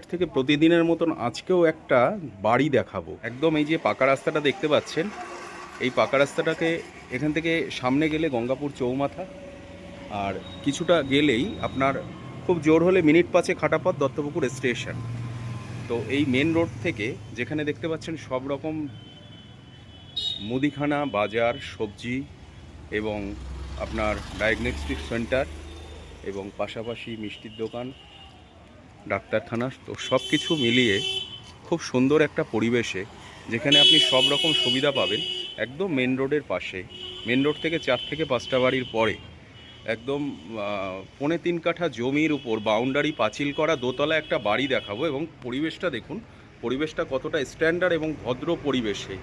Estate থেকে প্রতিদিনের মতন আজকেও একটা বাড়ি দেখাবো। একদম এই যে পাকা রাস্তাটা দেখতে পাচ্ছেন, এই পাকা রাস্তাটাকে এখান থেকে সামনে গেলে গঙ্গাপুর চৌমাথা, আর কিছুটা গেলেই আপনার খুব জোর হলে মিনিট পাঁচে খাটাপথ দত্তপুকুর স্টেশন। তো এই মেন রোড থেকে যেখানে দেখতে পাচ্ছেন সব রকম মুদিখানা, বাজার, সবজি এবং আপনার ডায়াগনস্টিক সেন্টার এবং পাশাপাশি মিষ্টির দোকান। ডাক্তারখানা তো সব কিছু মিলিয়ে খুব সুন্দর একটা পরিবেশে যেখানে আপনি সব রকম সুবিধা পাবেন একদম মেন রোডের পাশে। মেন রোড থেকে চার থেকে পাঁচটা বাড়ির পরে একদম পৌনে তিন কাঠা জমির উপর বাউন্ডারি পাঁচিল করা দোতলা একটা বাড়ি দেখাবো এবং পরিবেশটা দেখুন, পরিবেশটা কতটা স্ট্যান্ডার্ড এবং ভদ্র পরিবেশে।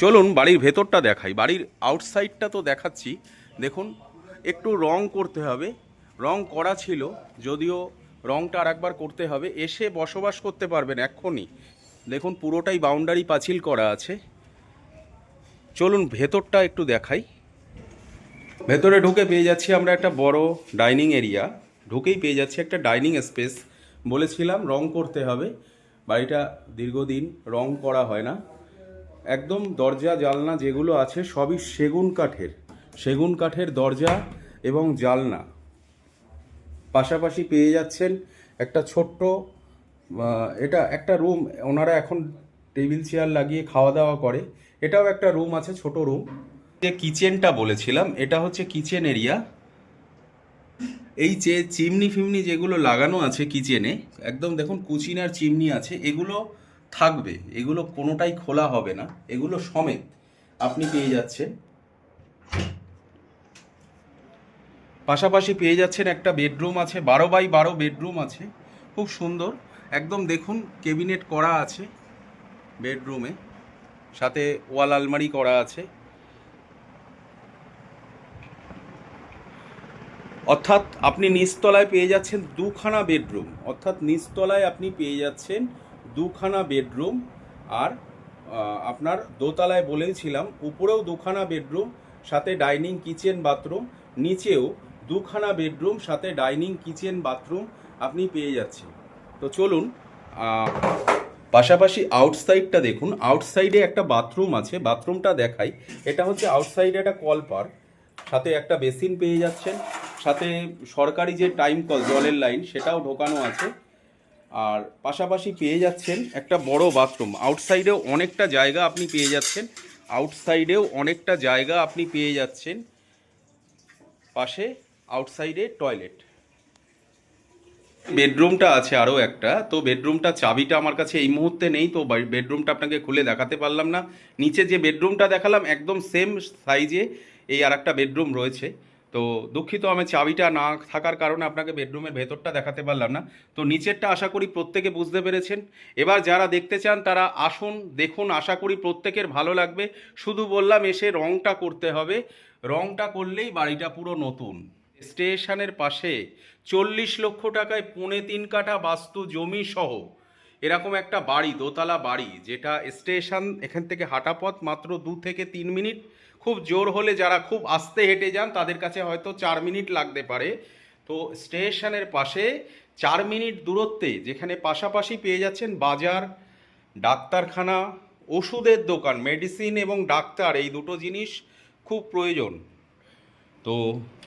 চলুন বাড়ির ভেতরটা দেখাই। বাড়ির আউটসাইডটা তো দেখাচ্ছি। দেখুন, একটু রং করতে হবে। রং করা ছিল, যদিও রংটা আরেকবার করতে হবে। এসে বসবাস করতে পারবেন এক্ষুনি। দেখুন, পুরোটাই বাউন্ডারি পাঁচিল করা আছে। চলুন, ভেতরটা একটু দেখাই। ভেতরে ঢুকে পেয়ে যাচ্ছি আমরা একটা বড় ডাইনিং এরিয়া ঢুকেই পেয়ে যাচ্ছি একটা ডাইনিং স্পেস বলেছিলাম রং করতে হবে। বাড়িটা দীর্ঘদিন রং করা হয় না। একদম দরজা, জালনা যেগুলো আছে, সবই সেগুন কাঠের। সেগুন কাঠের দরজা এবং জালনা। পাশাপাশি পেয়ে যাচ্ছেন একটা ছোট্ট এটা একটা রুম ওনারা এখন টেবিল চেয়ার লাগিয়ে খাওয়া দাওয়া করে। এটাও একটা রুম আছে, ছোট রুম যে কিচেনটা বলেছিলাম, এটা হচ্ছে কিচেন এরিয়া এই যে চিমনি ফিমনি যেগুলো লাগানো আছে কিচেনে একদম দেখুন কুচিন আর চিমনি আছে, এগুলো থাকবে, এগুলো কোনোটাই খোলা হবে না, এগুলো সমেত আপনি পেয়ে যাচ্ছেন। পাশাপাশি পেয়ে যাচ্ছেন একটা বেডরুম আছে, বারো বাই বারো বেডরুম আছে, খুব সুন্দর। একদম দেখুন কেবিনেট করা আছে বেডরুমে সাথে ওয়াল আলমারি করা আছে। অর্থাৎ আপনি নিচতলায় পেয়ে যাচ্ছেন দুখানা বেডরুম, অর্থাৎ নিচতলায় আপনি পেয়ে যাচ্ছেন দুখানা বেডরুম। আর আপনার দোতলায় বলেছিলাম উপরেও দুখানা বেডরুম, সাথে ডাইনিং, কিচেন, বাথরুম, নিচেও দুখানা বেডরুম, সাথে ডাইনিং, কিচেন, বাথরুম আপনি পেয়ে যাচ্ছেন। তো চলুন পাশাপাশি আউটসাইডটা দেখুন। আউটসাইডে একটা বাথরুম আছে, বাথরুমটা দেখাই। এটা হচ্ছে আউটসাইডে একটা কল পার্ক। সাথে একটা বেসিন পেয়ে যাচ্ছেন। সাথে সরকারি যে টাইম কল, জলের লাইন, সেটাও ঢোকানো আছে। আর পাশাপাশি পেয়ে যাচ্ছেন একটা বড় বাথরুম। আউটসাইডেও অনেকটা জায়গা আপনি পেয়ে যাচ্ছেন। আউটসাইডেও অনেকটা জায়গা আপনি পেয়ে যাচ্ছেন। পাশে আউটসাইডে টয়লেট বেডরুমটা আছে আরও একটা, তো বেডরুমটা চাবিটা আমার কাছে এই মুহূর্তে নেই, তো বেডরুমটা আপনাকে খুলে দেখাতে পারলাম না। নিচে যে বেডরুমটা দেখালাম, একদম সেম সাইজে এই আর একটা বেডরুম রয়েছে। তো দুঃখিত, আমি চাবিটা না থাকার কারণে আপনাকে বেডরুমের ভেতরটা দেখাতে পারলাম না। তো নিচেরটা আশা করি প্রত্যেকে বুঝতে পেরেছেন। এবার যারা দেখতে চান, তারা আসুন, দেখুন, আশা করি প্রত্যেকের ভালো লাগবে। শুধু বললাম, এসে রংটা করতে হবে। রংটা করলেই বাড়িটা পুরো নতুন। স্টেশনের পাশে চল্লিশ লক্ষ টাকায় পৌনে তিন কাঠা বাস্তু জমি সহ এরকম একটা বাড়ি, দোতলা বাড়ি, যেটা স্টেশন এখান থেকে হাঁটা পথ মাত্র দু থেকে তিন মিনিট। খুব জোর হলে যারা খুব আস্তে হেঁটে যান, তাদের কাছে হয়তো চার মিনিট লাগতে পারে। তো স্টেশনের পাশে চার মিনিট দূরত্বে যেখানে পাশাপাশি পেয়ে যাচ্ছেন বাজার, ডাক্তারখানা, ওষুধের দোকান, মেডিসিন এবং ডাক্তার, এই দুটো জিনিস খুব প্রয়োজন। তো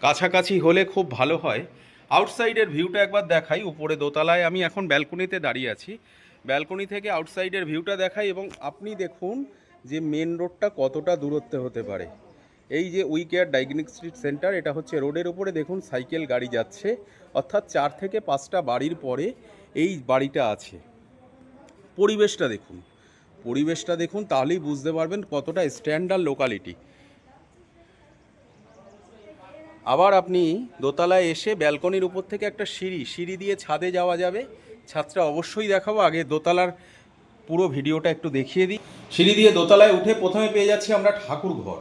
কাছাকাছি হলে খুব ভালো হয়। আউটসাইডের ভিউটা একবার দেখাই, উপরে দোতলায়। আমি এখন ব্যালকনিতে দাঁড়িয়ে আছি। ব্যালকনি থেকে আউটসাইডের ভিউটা দেখাই এবং আপনি দেখুন যে মেন রোডটা কতটা দূরত্বে হতে পারে। এই যে উইকেয়ার ডায়াগনস্টিক সেন্টার এটা হচ্ছে রোডের উপরে দেখুন সাইকেল গাড়ি যাচ্ছে, অর্থাৎ চার থেকে পাঁচটা বাড়ির পরে এই বাড়িটা আছে। পরিবেশটা দেখুন। পরিবেশটা দেখুন, তাহলেই বুঝতে পারবেন কতটা স্ট্যান্ডার্ড লোকালিটি আবার আপনি দোতলায় এসে ব্যালকনির উপর থেকে একটা সিঁড়ি সিঁড়ি দিয়ে ছাদে যাওয়া যাবে। ছাদটা অবশ্যই দেখাবো। আগে দোতলার পুরো ভিডিওটা একটু দেখিয়ে দিই। সিঁড়ি দিয়ে দোতলায় উঠে প্রথমে পেয়ে যাচ্ছি আমরা ঠাকুর ঘর।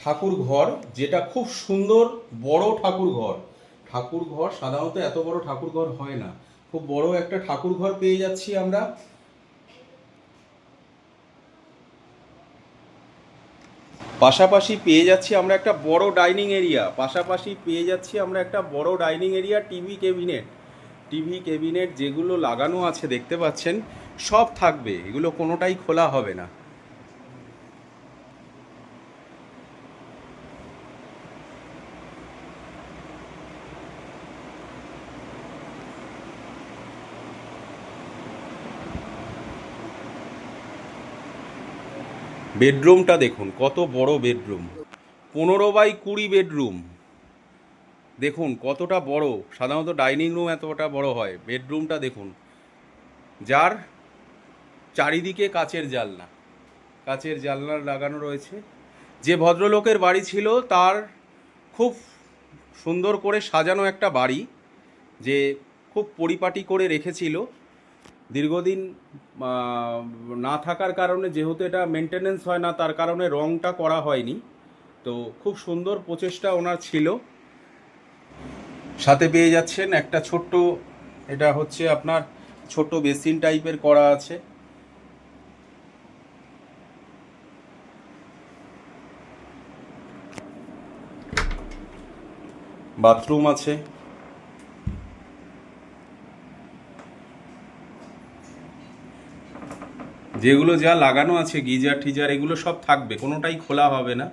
ঠাকুর ঘর যেটা খুব সুন্দর বড় ঠাকুর ঘর। ঠাকুর ঘর সাধারণত এত বড় ঠাকুর ঘর হয় না। খুব বড় একটা ঠাকুর ঘর পেয়ে যাচ্ছি আমরা। পাশাপাশি পেয়ে যাচ্ছি আমরা একটা বড় ডাইনিং এরিয়া। পাশাপাশি পেয়ে যাচ্ছি আমরা একটা বড় dining area TV cabinet TV cabinet যেগুলো লাগানো আছে দেখতে পাচ্ছেন, সব থাকবে। এগুলো কোনোটাই খোলা হবে না। বেডরুমটা দেখুন, কত বড় বেডরুম। পনেরো বাই কুড়ি বেডরুম। দেখুন, কতটা বড়। সাধারণত ডাইনিং রুম এতটা বড় হয়। বেডরুমটা দেখুন, যার চারিদিকে কাচের জানলা। কাচের জানলা লাগানো রয়েছে। যে ভদ্রলোকের বাড়ি ছিল, তার খুব সুন্দর করে সাজানো একটা বাড়ি, যে খুব পরিপাটি করে রেখেছিল। দীর্ঘদিন না থাকার কারণে যেহেতু এটা মেনটেনেন্স হয় না, তার কারণে রংটা করা হয়নি। তো খুব সুন্দর প্রচেষ্টা ওনার ছিল। সাথে পেয়ে যাচ্ছেন একটা ছোট্ট, এটা হচ্ছে আপনার ছোট বেসিন টাইপের করা আছে। বাথরুম আছে। যেগুলো যা লাগানো আছে, গিজার টিজার এগুলো সব থাকবে, কোনোটাই খোলা হবে না।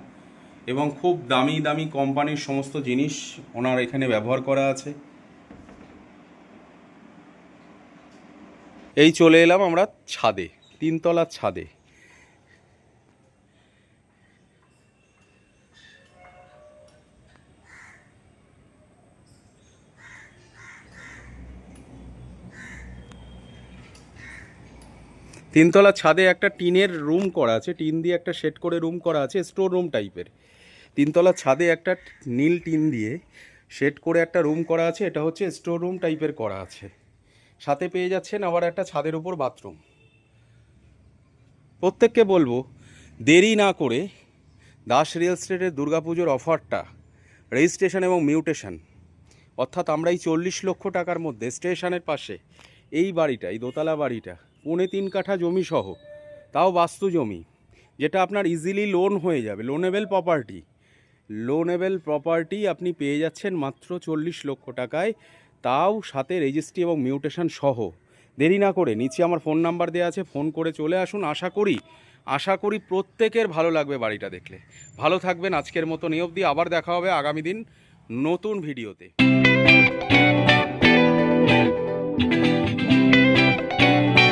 এবং খুব দামি দামি কোম্পানির সমস্ত জিনিস ওনার এখানে ব্যবহার করা আছে। এই চলে এলাম আমরা ছাদে, তিনতলার ছাদে। তিনতলা ছাদে একটা টিনের রুম করা আছে, টিন দিয়ে একটা সেট করে রুম করা আছে, স্টোর রুম টাইপের। তিনতলা ছাদে একটা নীল টিন দিয়ে সেট করে একটা রুম করা আছে, এটা হচ্ছে স্টোর রুম টাইপের করা আছে। সাথে পেয়ে যাচ্ছেন আবার একটা ছাদের উপর বাথরুম। প্রত্যেককে বলব, দেরি না করে দাস রিয়েল এস্টেটের দুর্গাপুজোর অফারটা, রেজিস্ট্রেশন এবং মিউটেশন, অর্থাৎ আমরা এই চল্লিশ লক্ষ টাকার মধ্যে স্টেশনের পাশে এই বাড়িটা, এই দোতলা বাড়িটা পৌনে তিন কাঠা জমি সহ, তাও বাস্তু জমি, যেটা আপনার ইজিলি লোন হয়ে যাবে লোনেবেল প্রপার্টি লোনেবেল প্রপার্টি আপনি পেয়ে যাচ্ছেন মাত্র চল্লিশ লক্ষ টাকায়, তাও সাথে রেজিস্ট্রি এবং মিউটেশন সহ। দেরি না করে নিচে আমার ফোন নাম্বার দেওয়া আছে ফোন করে চলে আসুন। আশা করি আশা করি প্রত্যেকের ভালো লাগবে বাড়িটা দেখলে। ভালো থাকবেন, আজকের মতো নিয়ব দিয়ে আবার দেখা হবে আগামী দিন নতুন ভিডিওতে